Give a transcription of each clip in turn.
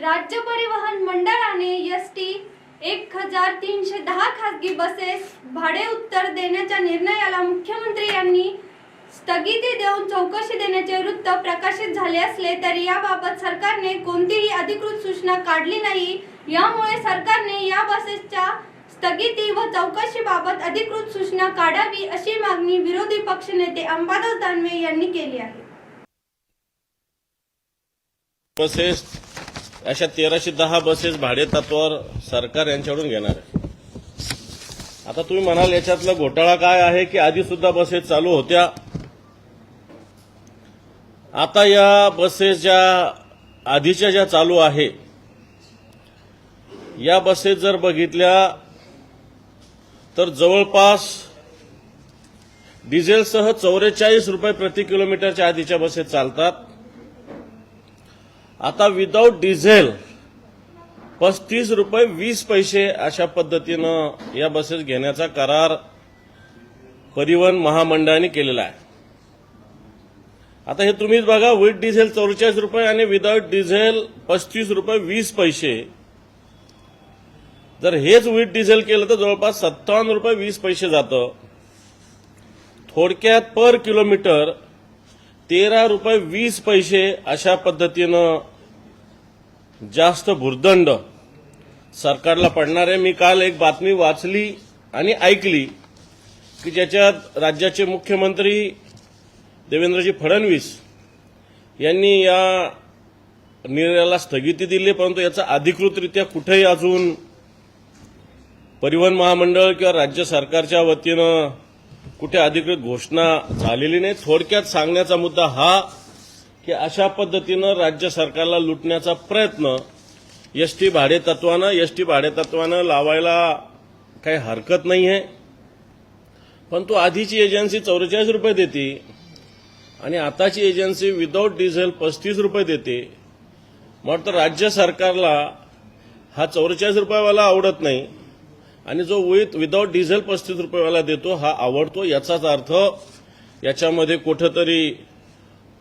राज्य परिवहन मंडळाने एस टी एक हजार तीनशे दहा खासगी बसेस भाडे उत्तर देण्याच्या निर्णयाला मुख्यमंत्री यांनी स्थगिती देऊन चौकशी देण्याचे वृत्त प्रकाशित झाले असले तरी याबाबत सरकारने कोणतीही अधिकृत सूचना काढली नाही. यामुळे सरकारने या बसेसच्या स्थगिती व चौकशीबाबत अधिकृत सूचना काढावी अशी मागणी विरोधी पक्षनेते अंबादास दानवे यांनी केली आहे. बसेस अशा तेराशे दहा बसेस भाडे तत्वावर सरकार यांच्याकडून घेणार आहे. आता तुम्ही म्हणाल याच्यातला घोटाळा काय आहे की आधी सुद्धा बसेस चालू होत्या? आता या बसेस ज्या आधीच्या ज्या चालू आहे या बसेस जर बघितल्या तर जवळपास डिझेलसह चौवेचाळीस रुपये प्रति किलोमीटरच्या आधीच्या बसेस चालतात. आता विदाऊट डिझेल पस्तीस रुपये वीस पैसे अशा पद्धतीनं या बसेस घेण्याचा करार परिवहन महामंडळाने केलेला आहे. आता हे तुम्हीच बघा विथ डिझेल चौवेचाळीस रुपये आणि विदाऊट डिझेल पस्तीस रुपये वीस पैसे. जर हेच विथ डिझेल केलं तर जवळपास सत्तावन्न रुपये वीस पैसे जातं. थोडक्यात पर किलोमीटर तेरा रुपये वीस पैसे अशा पद्धतीनं जास्त भुर्दंड. सरकारला पडणार आहे. मी काल एक बातमी वाचली आणि ऐकली की ज्याच्यात राज्याचे मुख्यमंत्री देवेंद्रजी फडणवीस यांनी या निर्णयाला स्थगिती दिली परंतु याचा अधिकृतरित्या कुठेही अजून परिवहन महामंडळ किंवा राज्य सरकारच्या वतीनं कुठे अधिकृत घोषणा झालेली नाही. थोडक्यात सांगण्याचा मुद्दा हा की अशा पद्धतीनं राज्य सरकारला लुटण्याचा प्रयत्न एसटी भाडे तत्वानं टी भाडे तत्वानं लावायला काही हरकत नाही आहे पण तो आधीची एजन्सी चौवेचाळीस रुपये देते आणि आताची एजन्सी विदाऊट डिझेल पस्तीस रुपये देते. मग तर राज्य सरकारला हा चौवेचाळीस रुपयावाला आवडत नाही आणि जो विथ विदाऊट डिझेल पस्तीस रुपयेवाला देतो हा आवडतो. याचाच अर्थ याच्यामध्ये कुठंतरी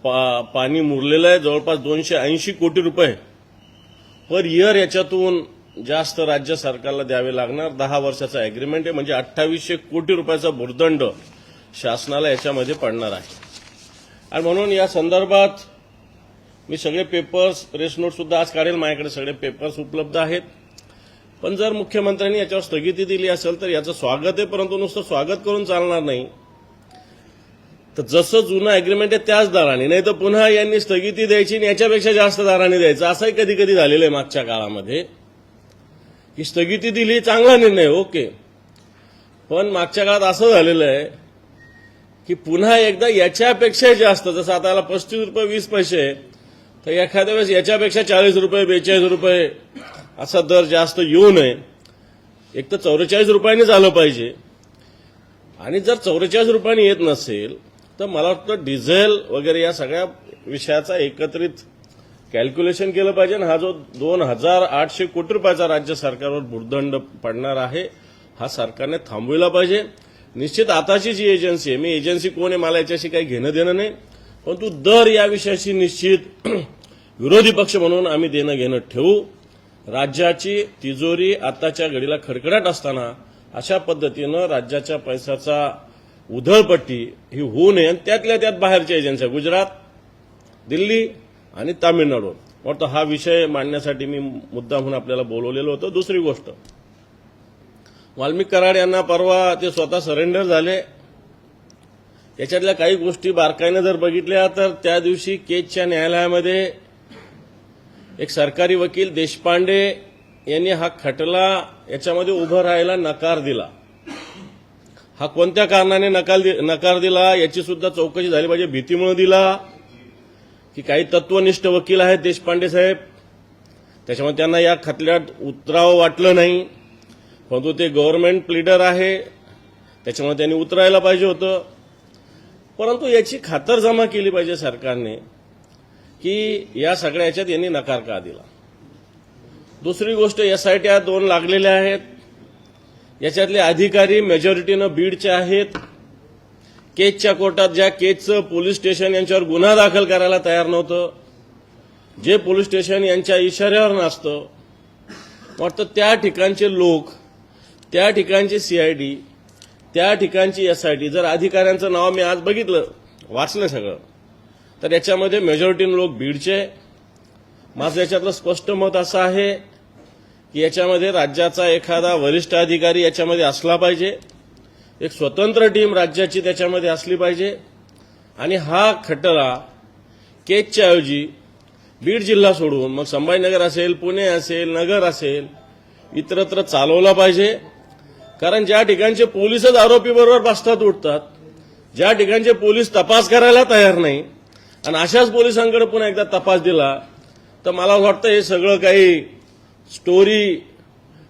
पा पाणी मुरलेलं आहे जवळपास दोनशे ऐंशी कोटी रुपये. पर इयर याच्यातून जास्त राज्य सरकारला द्यावे लागणार. दहा वर्षाचा अग्रीमेंट आहे म्हणजे अठ्ठावीसशे कोटी रुपयाचा भुर्दंड शासनाला याच्यामध्ये पडणार आहे. आणि म्हणून या संदर्भात मी सगळे पेपर्स प्रेस नोटसुद्धा आज काढेल. माझ्याकडे सगळे पेपर्स उपलब्ध आहेत. पण जर मुख्यमंत्र्यांनी याच्यावर स्थगिती दिली असेल तर याचं स्वागत आहे परंतु नुसतं स्वागत करून चालणार नाही. तर जसं जुनं अग्रीमेंट आहे त्याच दराने. नाही तर पुन्हा यांनी स्थगिती द्यायची आणि याच्यापेक्षा जास्त दराने द्यायचं. असंही कधी कधी झालेलं आहे मागच्या काळामध्ये. की स्थगिती दिली चांगला निर्णय ओके. पण मागच्या काळात असं झालेलं आहे की पुन्हा एकदा याच्यापेक्षा जास्त जसं आता याला पस्तीस रुपये वीस पैसे आहे, तर एखाद्या वेळेस याच्यापेक्षा चाळीस रुपये बेचाळीस रुपये असा दर जास्त येऊ नये. एक तर चौवेचाळीस रुपयांनी झालं पाहिजे. आणि जर चौवेचाळीस रुपयांनी येत नसेल तर मला वाटतं डिझेल वगैरे या सगळ्या विषयाचा एकत्रित कॅल्क्युलेशन केलं पाहिजे. आणि हा जो दोन हजार आठशे कोटी रुपयाचा राज्य सरकारवर भूर्दंड पडणार आहे हा सरकारने थांबविला पाहिजे. निश्चित आताची जी एजन्सी आहे मी एजन्सी कोण आहे मला याच्याशी काही घेणं देणं नाही. परंतु दर या विषयाशी निश्चित विरोधी पक्ष म्हणून आम्ही देणं घेणं ठेवू. राज्याची तिजोरी आताच्या घडीला खडखडाट असताना अशा पद्धतीनं राज्याच्या पैशाचा उधळपट्टी ही होऊ नये. आणि त्यातल्या त्यात बाहेरच्या एजन्सी गुजरात दिल्ली आणि तामिळनाडू. वाटतं हा विषय मांडण्यासाठी मी मुद्दा म्हणून आपल्याला बोलवलेलं होतं. दुसरी गोष्ट वाल्मिक कराड यांना परवा ते स्वतः सरेंडर झाले. याच्यातल्या काही गोष्टी बारकाईनं जर बघितल्या तर त्या दिवशी केजच्या न्यायालयामध्ये एक सरकारी वकील देशपांडे यांनी हा खटला याच्यामध्ये उभं राहायला नकार दिला. हा कोणत्या कारणाने नकार दि- नकार दिला याची सुद्धा चौकशी झाली पाहिजे भीतीमुळे दिला. की काही तत्वनिष्ठ वकील आहेत देशपांडे साहेब. त्याच्यामुळे त्यांना या खटल्यात उतरावं वाटलं नाही. परंतु ते गव्हर्नमेंट प्लीडर आहे. त्याच्यामुळे त्यांनी उतरायला पाहिजे होतं. परंतु याची खातरजमा केली पाहिजे सरकारने की या सगळ्या याच्यात यांनी नकार का दिला? दुसरी गोष्ट एसआयटी दोन लागलेल्या आहेत. याच्यातले अधिकारी मेजॉरिटीनं बीडचे आहेत. केजच्या कोर्टात ज्या केजचं पोलीस स्टेशन यांच्यावर गुन्हा दाखल करायला तयार नव्हतं जे पोलीस स्टेशन यांच्या इशाऱ्यावर नसतं वाटतं त्या ठिकाणचे लोक त्या ठिकाणची सीआयडी त्या ठिकाणची एसआयटी जर अधिकाऱ्यांचं नाव मी आज बघितलं वाचलं सगळं तर याच्यामध्ये मेजॉरिटी लोक बीडचे. माझं याच्यातलं स्पष्ट मत असं आहे की याच्यामध्ये राज्याचा एखादा वरिष्ठ अधिकारी याच्यामध्ये असला पाहिजे. एक स्वतंत्र टीम राज्याची त्याच्यामध्ये असली पाहिजे. आणि हा खटला केजच्या ऐवजी बीड जिल्हा सोडून मग संभाजीनगर असेल पुणे असेल नगर असेल इतरत्र चालवला पाहिजे. कारण ज्या ठिकाणचे पोलीसच आरोपीबरोबर बसतात उठतात. ज्या ठिकाणचे पोलीस तपास करायला तयार नाही आणि अशाच पोलिसांकडे पुन्हा एकदा तपास दिला तर मला वाटतं हे सगळं काही स्टोरी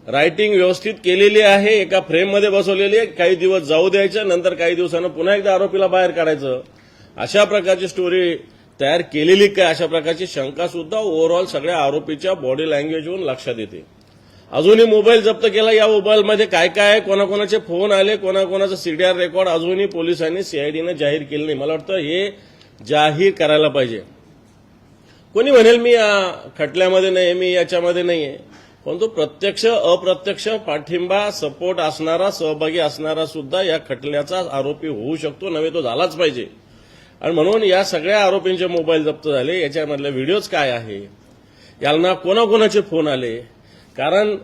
रायटिंग व्यवस्थित केलेली आहे एका फ्रेममध्ये बसवलेली आहे. काही दिवस जाऊ द्यायचं नंतर काही दिवसानं पुन्हा एकदा आरोपीला बाहेर काढायचं. अशा प्रकारची स्टोरी तयार केलेली काय अशा प्रकारची शंका सुद्धा ओव्हरऑल सगळ्या आरोपीच्या बॉडी लँग्वेजवरून लक्षात येते. अजूनही मोबाईल जप्त केला या मोबाईलमध्ये काय काय आहे? कोणाकोणाचे फोन आले कोणाकोणाचं सीडीआर रेकॉर्ड अजूनही पोलिसांनी सीआयडीनं जाहीर केलं नाही. मला वाटतं हे जाहीर करायला पाहिजे. कोणी म्हणेल मी या खटल्यामध्ये नाही मी याच्यामध्ये नाही आहे परंतु प्रत्यक्ष अप्रत्यक्ष पाठिंबा सपोर्ट असणारा सहभागी असणारा सुद्धा या खटल्याचा आरोपी होऊ शकतो नव्हे तो झालाच पाहिजे. आणि म्हणून या सगळ्या आरोपींचे मोबाईल जप्त झाले. याच्यामधले व्हिडिओज काय आहे? यांना कोणाकोणाचे फोन आले? कारण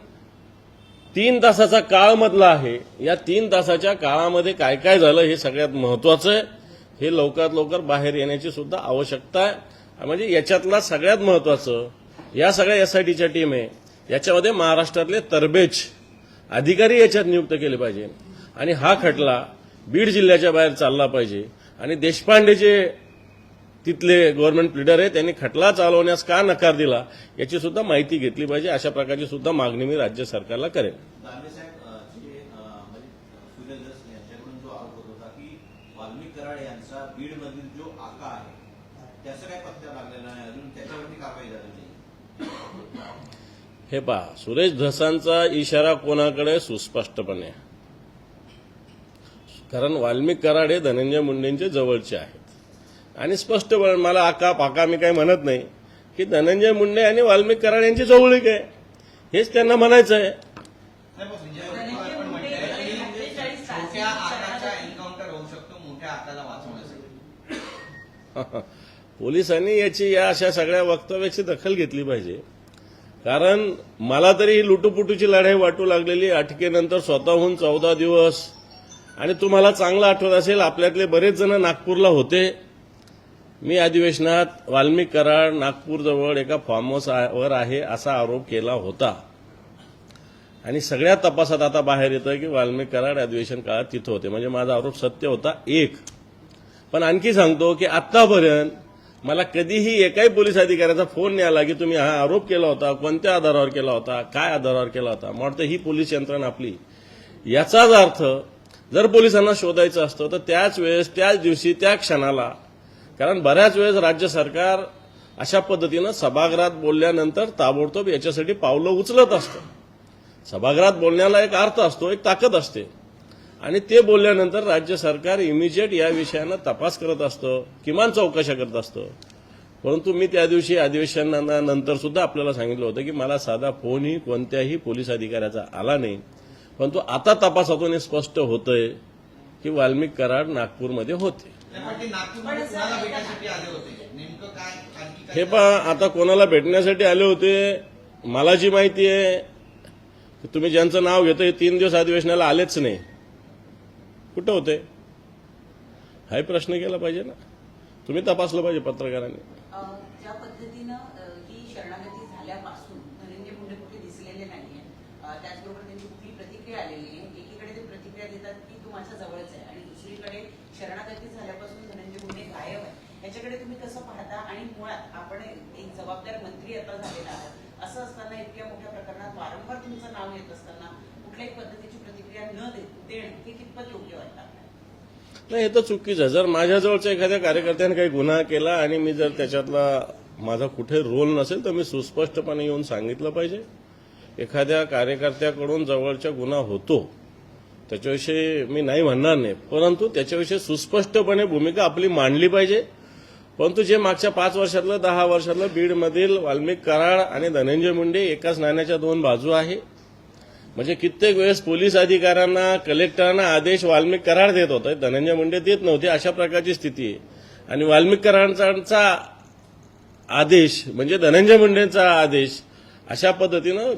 तीन तासाचा काळ मधला आहे. या तीन तासाच्या काळामध्ये काय काय झालं हे सगळ्यात महत्वाचं आहे. हे लवकरात लवकर बाहेर येण्याची सुद्धा आवश्यकता आहे. म्हणजे याच्यातला सगळ्यात महत्वाचं या सगळ्या एसआयटीच्या टीम आहे. याच्यामध्ये महाराष्ट्रातले तरबेज अधिकारी याच्यात नियुक्त केले पाहिजे. आणि हा खटला बीड जिल्ह्याच्या बाहेर चालला पाहिजे. आणि देशपांडे जे तिथले गव्हर्नमेंट लिडर आहे त्यांनी खटला चालवण्यास का नकार दिला याची सुद्धा माहिती घेतली पाहिजे. अशा प्रकारची सुद्धा मागणी मी राज्य सरकारला करेन. हे पहा सुरेश धसांचा इशारा कोणाकडे? सुस्पष्टपणे. कारण वाल्मिक कराड हे धनंजय मुंडेंचे जवळचे आहेत. आणि स्पष्टपणे मला आका पाका मी काही म्हणत नाही की धनंजय मुंडे आणि वाल्मिक कराड यांची जवळीक आहे. हेच त्यांना म्हणायचं आहे. पोलिसांनी याची या अशा सगळ्या वक्तव्याची दखल घेतली पाहिजे. कारण मला तरी ही लुटूपुटूची लढाई वाटू लागलेली. अटकेनंतर स्वतःहून चौदा दिवस. आणि तुम्हाला चांगलं आठवत असेल आपल्यातले बरेच जण नागपूरला होते. मी अधिवेशनात वाल्मिक कराड नागपूरजवळ एका फार्म हाऊसवर आहे असा आरोप केला होता. आणि सगळ्या तपासात आता बाहेर येतं की वाल्मिक कराड अधिवेशन काळात तिथं होते. म्हणजे माझा आरोप सत्य होता एक. पण आणखी सांगतो की आतापर्यंत मला कधीही एकाही पोलीस अधिकाऱ्याचा फोन नाही आला की तुम्ही हा आरोप केला होता कोणत्या आधारावर केला होता काय आधारावर केला होता? मला वाटतं ही पोलीस यंत्रणा आपली. याचाच अर्थ जर पोलिसांना शोधायचं असतं तर त्याच वेळेस त्याच दिवशी त्या क्षणाला कारण बऱ्याच वेळेस राज्य सरकार अशा पद्धतीनं सभागृहात बोलल्यानंतर ताबडतोब याच्यासाठी पावलं उचलत असतं. सभागृहात बोलण्याला एक अर्थ असतो एक ताकद असते. आणि ते बोलल्यानंतर राज्य सरकार इमिजिएट या विषयानं तपास करत असतं किमान चौकशा करत असतं. परंतु मी त्या दिवशी अधिवेशनानंतर सुद्धा आपल्याला सांगितलं होतं की मला साधा फोनही कोणत्याही पोलीस अधिकाऱ्याचा आला नाही. परंतु आता तपासातून हे स्पष्ट होतंय की वाल्मिक कराड नागपूरमध्ये होते. हे पहा आता कोणाला भेटण्यासाठी आले होते मला जी माहिती आहे की तुम्ही ज्यांचं नाव घेतो हे तीन दिवस अधिवेशनाला आलेच नाही. कुठं होते? हाही प्रश्न केला पाहिजे ना. तुम्ही तपासलं पाहिजे पत्रकारांनी. ज्या पद्धतीनं ही शरणागती झाल्यापासून धनंजय मुंडे कुठे दिसलेले नाहीये त्याचबरोबर त्यांची कुठली प्रतिक्रिया आलेली आहे एकीकडे ते प्रतिक्रिया देतात की तू माझ्या जवळच आहे आणि दुसरीकडे शरणागती झाल्यापासून धनंजय मुंडे गायब आहे याच्याकडे तुम्ही कसं पाहता? आणि मुळात आपण एक जबाबदार मंत्री आता झालेला आहात. असं असताना इतक्या मोठ्या प्रकरणात वारंवार तुमचं नाव येत असताना कुठल्याही पद्धतीची प्रतिक्रिया न देणं हे कितपत योग्य वाटतं नाही हे तर चुकीचं आहे. जर माझ्याजवळच्या एखाद्या कार्यकर्त्याने काही गुन्हा केला आणि मी जर त्याच्यातला माझा कुठे रोल नसेल तर मी सुस्पष्टपणे येऊन सांगितलं पाहिजे. एखाद्या कार्यकर्त्याकडून जवळच्या गुन्हा होतो त्याच्याविषयी मी नाही म्हणणार नाही. परंतु त्याच्याविषयी सुस्पष्टपणे भूमिका आपली मांडली पाहिजे. परंतु जे मागच्या पाच वर्षातलं दहा वर्षातलं बीडमधील वाल्मिक कराड आणि धनंजय मुंडे एकाच नाण्याच्या दोन बाजू आहे. म्हणजे कित्येक वेळेस पोलीस अधिकाऱ्यांना कलेक्टरांना आदेश वाल्मिक कराड देत होते. धनंजय मुंडे देत नव्हते. अशा प्रकारची स्थिती आहे. आणि वाल्मिक कराडांचा आदेश म्हणजे धनंजय मुंडेंचा आदेश अशा पद्धतीनं